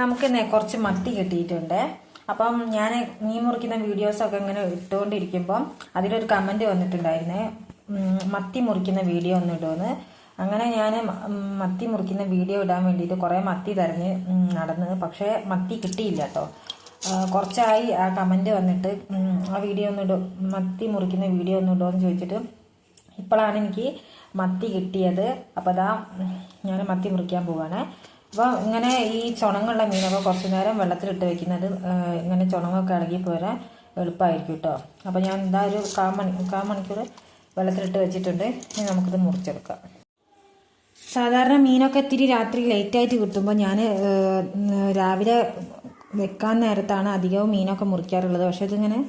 നമുക്കിന്ന് കുറച്ച് മത്തി കിട്ടിയിട്ടുണ്ട്. അപ്പം ഞാൻ മീൻ മുറിക്കുന്ന വീഡിയോസൊക്കെ ഇങ്ങനെ ഇട്ടുകൊണ്ടിരിക്കുമ്പം അതിലൊരു കമന്റ് വന്നിട്ടുണ്ടായിരുന്നേ മത്തി മുറിക്കുന്ന വീഡിയോ ഒന്ന് ഇടുമെന്ന് അങ്ങനെ ഞാൻ മത്തി മുറിക്കുന്ന വീഡിയോ ഇടാൻ വേണ്ടിയിട്ട് കുറേ മത്തി തിരഞ്ഞ് നടന്ന് പക്ഷേ മത്തി കിട്ടിയില്ല കേട്ടോ കുറച്ചായി ആ കമന്റ് വന്നിട്ട് ആ വീഡിയോ ഒന്ന് ഇടും മത്തി മുറിക്കുന്ന വീഡിയോ ഒന്ന് ഇടുമോ എന്ന് ചോദിച്ചിട്ട് ഇപ്പോഴാണ് എനിക്ക് മത്തി കിട്ടിയത്. അപ്പോൾ അതാ ഞാൻ മത്തി മുറിക്കാൻ പോവാണ്. അപ്പോൾ ഇങ്ങനെ ഈ ചുണങ്ങുള്ള മീനൊക്കെ കുറച്ച് നേരം വെള്ളത്തിലിട്ട് വെക്കുന്നത് ഇങ്ങനെ ചുണങ്ങൊക്കെ ഇളകി പോരാൻ എളുപ്പമായിരിക്കും കേട്ടോ അപ്പോൾ ഞാൻ എന്താ ഒരു കാ മണി കാ മണിക്കൂർ വെള്ളത്തിലിട്ട് വെച്ചിട്ടുണ്ട്. ഇനി നമുക്കിത് മുറിച്ചെടുക്കാം. സാധാരണ മീനൊക്കെ ഇത്തിരി രാത്രി ലേറ്റായിട്ട് കിട്ടുമ്പോൾ ഞാൻ രാവിലെ വെക്കാൻ നേരത്താണ് അധികവും മീനൊക്കെ മുറിക്കാറുള്ളത്. പക്ഷേ ഇതിങ്ങനെ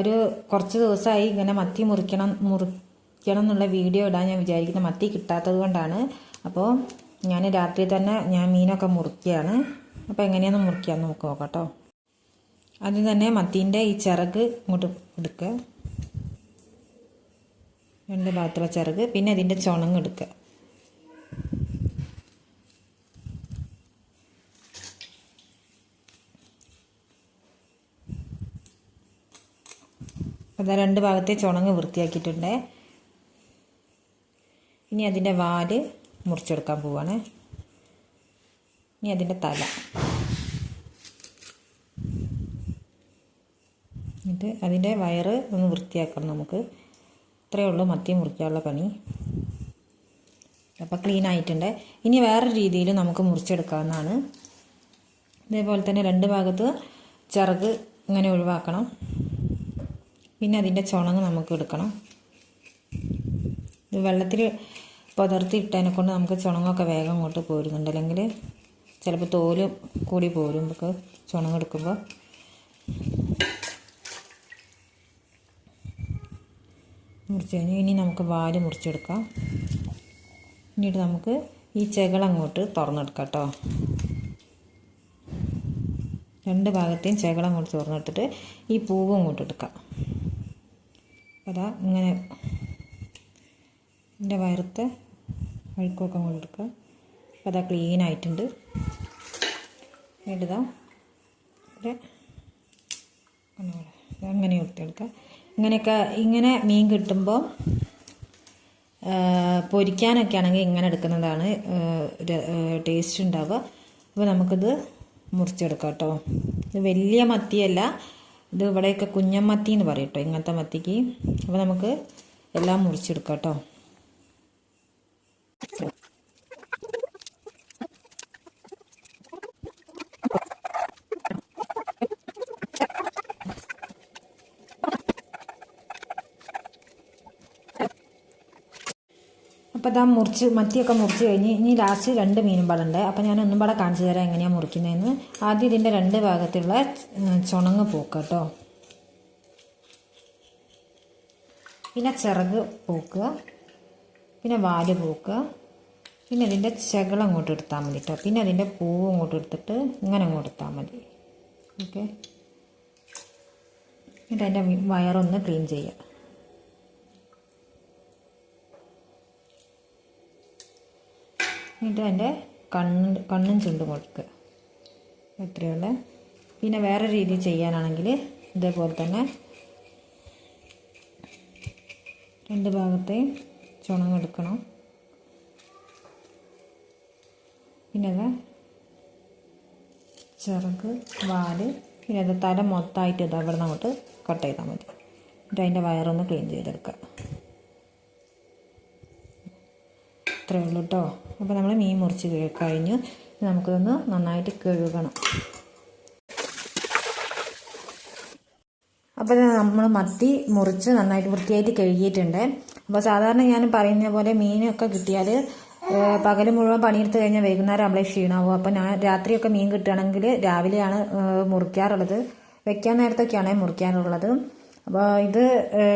ഒരു കുറച്ച് ദിവസമായി ഇങ്ങനെ മത്തി മുറിക്കണം മുറിക്കണം എന്നുള്ള വീഡിയോ ഇടാൻ ഞാൻ വിചാരിക്കുന്നത് മത്തി കിട്ടാത്തത് കൊണ്ടാണ്. അപ്പോൾ ഞാൻ രാത്രി തന്നെ ഞാൻ മീനൊക്കെ മുറുക്കിയാണ്. അപ്പോൾ എങ്ങനെയാണ് മുറിക്കാമെന്ന് നമുക്ക് നോക്കാം കേട്ടോ ആദ്യം തന്നെ മത്തീന്റെ ഈ ചിറക് ഇങ്ങോട്ട് എടുക്കുക രണ്ട് ഭാഗത്തുള്ള ചിറക് പിന്നെ അതിന്റെ ചുണങ്ങ് എടുക്കുക അതാ രണ്ട് ഭാഗത്തെ ചുണങ്ങ് വൃത്തിയാക്കിയിട്ടുണ്ട്. ഇനി അതിന്റെ വാൽ മുറിച്ചെടുക്കാൻ പോവാണ്. ഇനി അതിന്റെ തല. എന്നിട്ട് അതിന്റെ വയറ് ഒന്ന് വൃത്തിയാക്കണം നമുക്ക്. ഇത്രയേ ഉള്ളൂ മത്തി മുറിക്കാനുള്ള പണി. അപ്പോൾ ക്ലീൻ ആയിട്ടുണ്ട്. ഇനി വേറെ രീതിയിൽ നമുക്ക് മുറിച്ചെടുക്കാവുന്നതാണ്. ഇതേപോലെ തന്നെ രണ്ട് ഭാഗത്ത് ചിറക് ഇങ്ങനെ ഒഴിവാക്കണം. പിന്നെ അതിന്റെ ചുണങ്ങ് നമുക്ക് എടുക്കണം. ഇത് വെള്ളത്തിൽ പുതർത്തി ഇട്ടതിനെ കൊണ്ട് നമുക്ക് ചുണങ്ങൊക്കെ വേഗം അങ്ങോട്ട് പോരുന്നുണ്ട്. അല്ലെങ്കിൽ ചിലപ്പോൾ തോൽ കൂടി പോരും. നമുക്ക് ചുണങ്ങെടുക്കുമ്പോൾ മുറിച്ച് കഴിഞ്ഞു ഇനി നമുക്ക് വാൽ മുറിച്ചെടുക്കാം. എന്നിട്ട് നമുക്ക് ഈ ചകളങ്ങോട്ട് തുറന്നെടുക്കാം കേട്ടോ. രണ്ട് ഭാഗത്തെയും ചെകൾ അങ്ങോട്ട് തുറന്നെടുത്തിട്ട് ഈ പൂവ് അങ്ങോട്ട് എടുക്കാം. അതാ ഇങ്ങനെ എന്റെ വയറത്തെ അഴുക്കൊക്കെ കൊടുക്കുക അപ്പോൾ അതാ ക്ലീൻ ആയിട്ടുണ്ട്. ഇവിടെ. അങ്ങനെ ഉരുത്തിയെടുക്കുക ഇങ്ങനെയൊക്കെ ഇങ്ങനെ മീൻ കിട്ടുമ്പോൾ പൊരിക്കാനൊക്കെ ആണെങ്കിൽ ഇങ്ങനെ എടുക്കുന്നതാണ് ടേസ്റ്റ് ഉണ്ടാവുക. അപ്പോൾ നമുക്കിത് മുറിച്ചെടുക്കാം കേട്ടോ. ഇത് വലിയ മത്തിയല്ല. ഇത് ഇവിടെയൊക്കെ കുഞ്ഞൻ മത്തി എന്ന് പറയും കേട്ടോ ഇങ്ങനത്തെ മത്തിക്ക്. അപ്പോൾ നമുക്ക് എല്ലാം മുറിച്ചെടുക്കാം കേട്ടോ. അപ്പോൾ ഇതാ മുറിച്ച് മത്തിയൊക്കെ മുറിച്ച് കഴിഞ്ഞ് ഇനി ലാസ്റ്റ് രണ്ട് മീനും പാടുണ്ട്. അപ്പോൾ ഞാൻ ഒന്നും പാടെ കാണിച്ചു തരാം എങ്ങനെയാണ് മുറിക്കുന്നതെന്ന്. ആദ്യം ഇതിന്റെ രണ്ട് ഭാഗത്തുള്ള ചുണങ്ങ് പോക്ക് കേട്ടോ. പിന്നെ ചിറക് പോക്കുക പിന്നെ വാൽ പോക്കുക. പിന്നെ അതിന്റെ ചകളം അങ്ങോട്ട് എടുത്താൽ മതി കേട്ടോ. പിന്നെ അതിന്റെ പൂവ് അങ്ങോട്ട് എടുത്തിട്ട് ഇങ്ങനെ അങ്ങോട്ട് എടുത്താൽ മതി. ഓക്കെ? എന്നിട്ട് അതിന്റെ വയറൊന്ന് ക്ലീൻ ചെയ്യുക. എന്നിട്ട് അതിന്റെ കണ്ണ് കണ്ണും ചുണ്ടും കൊടുക്കുക. എത്രയുള്ള പിന്നെ വേറെ രീതി ചെയ്യാനാണെങ്കിൽ ഇതേപോലെ തന്നെ രണ്ട് ഭാഗത്തെയും ചുണങ്ങെടുക്കണം പിന്നെ അത് ചിറക് വാൽ പിന്നെ അത് തല മൊത്തമായിട്ട് ഇത് അവിടെ അങ്ങോട്ട് കട്ട് ചെയ്താൽ മതി. എന്നിട്ട് അതിന്റെ വയറൊന്ന് ക്ലീൻ ചെയ്തെടുക്കുക ഇത്രയേ ഉള്ളൂ കേട്ടോ അപ്പോൾ നമ്മൾ മീൻ മുറിച്ച് കഴിഞ്ഞു. നമുക്കിതൊന്ന് നന്നായിട്ട് കഴുകണം. അപ്പോൾ നമ്മൾ മത്തി മുറിച്ച് നന്നായിട്ട് വൃത്തിയായിട്ട് കഴുകിയിട്ടുണ്ട്. അപ്പോൾ സാധാരണ ഞാൻ പറയുന്ന പോലെ മീനൊക്കെ കിട്ടിയാൽ പകൽ മുഴുവൻ പണിയെടുത്ത് കഴിഞ്ഞാൽ വൈകുന്നേരം നമ്മളെ ക്ഷീണമാവും അപ്പോൾ ഞാൻ രാത്രിയൊക്കെ മീൻ കിട്ടുകയാണെങ്കിൽ രാവിലെയാണ് മുറിക്കാറുള്ളത്. വെക്കാൻ നേരത്തൊക്കെയാണ് മുറിക്കാറുള്ളത്. അപ്പോൾ ഇത്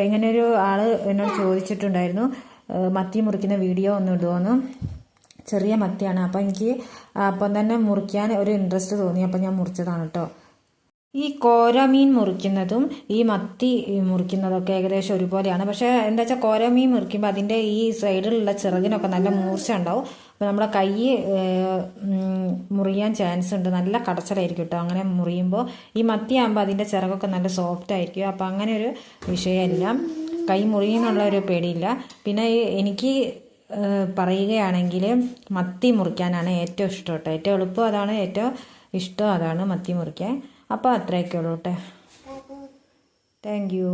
ഇങ്ങനെയൊരു ആൾ എന്നോട് ചോദിച്ചിട്ടുണ്ടായിരുന്നു. മത്തി മുറിക്കുന്ന വീഡിയോ ഒന്ന് ഇടുമോന്ന് ചെറിയ മത്തിയാണ്. അപ്പോൾ എനിക്ക് അപ്പം തന്നെ മുറിക്കാൻ ഒരു ഇൻട്രസ്റ്റ് തോന്നി. അപ്പോൾ ഞാൻ മുറിച്ചതാണ് കേട്ടോ ഈ കോരമീൻ മുറിക്കുന്നതും ഈ മത്തി മുറിക്കുന്നതൊക്കെ ഏകദേശം ഒരുപോലെയാണ്. പക്ഷേ എന്താ വെച്ചാൽ കോരമീൻ മുറിക്കുമ്പോൾ അതിന്റെ ഈ സൈഡിലുള്ള ചിറകിനൊക്കെ നല്ല മൂർച്ച ഉണ്ടാവും. അപ്പോൾ നമ്മുടെ കൈ മുറിയാൻ ചാൻസ് ഉണ്ട്. നല്ല കടച്ചലായിരിക്കും കേട്ടോ. അങ്ങനെ മുറിയുമ്പോൾ ഈ മത്തിയാകുമ്പോൾ അതിന്റെ ചിറകൊക്കെ നല്ല സോഫ്റ്റ് ആയിരിക്കും. അപ്പോൾ അങ്ങനെ ഒരു വിഷയമല്ല. കൈ മുറിയുന്നുള്ള ഒരു പേടിയില്ല. പിന്നെ എനിക്ക് പറയുകയാണെങ്കിൽ മത്തി മുറിക്കാനാണ് ഏറ്റവും ഇഷ്ടം കേട്ടോ. ഏറ്റവും എളുപ്പം അതാണ്. ഏറ്റവും ഇഷ്ടം അതാണ് മത്തി മുറിക്കാൻ. അപ്പോൾ അത്രയൊക്കെ ഉള്ളൂ കേട്ടോ താങ്ക് യു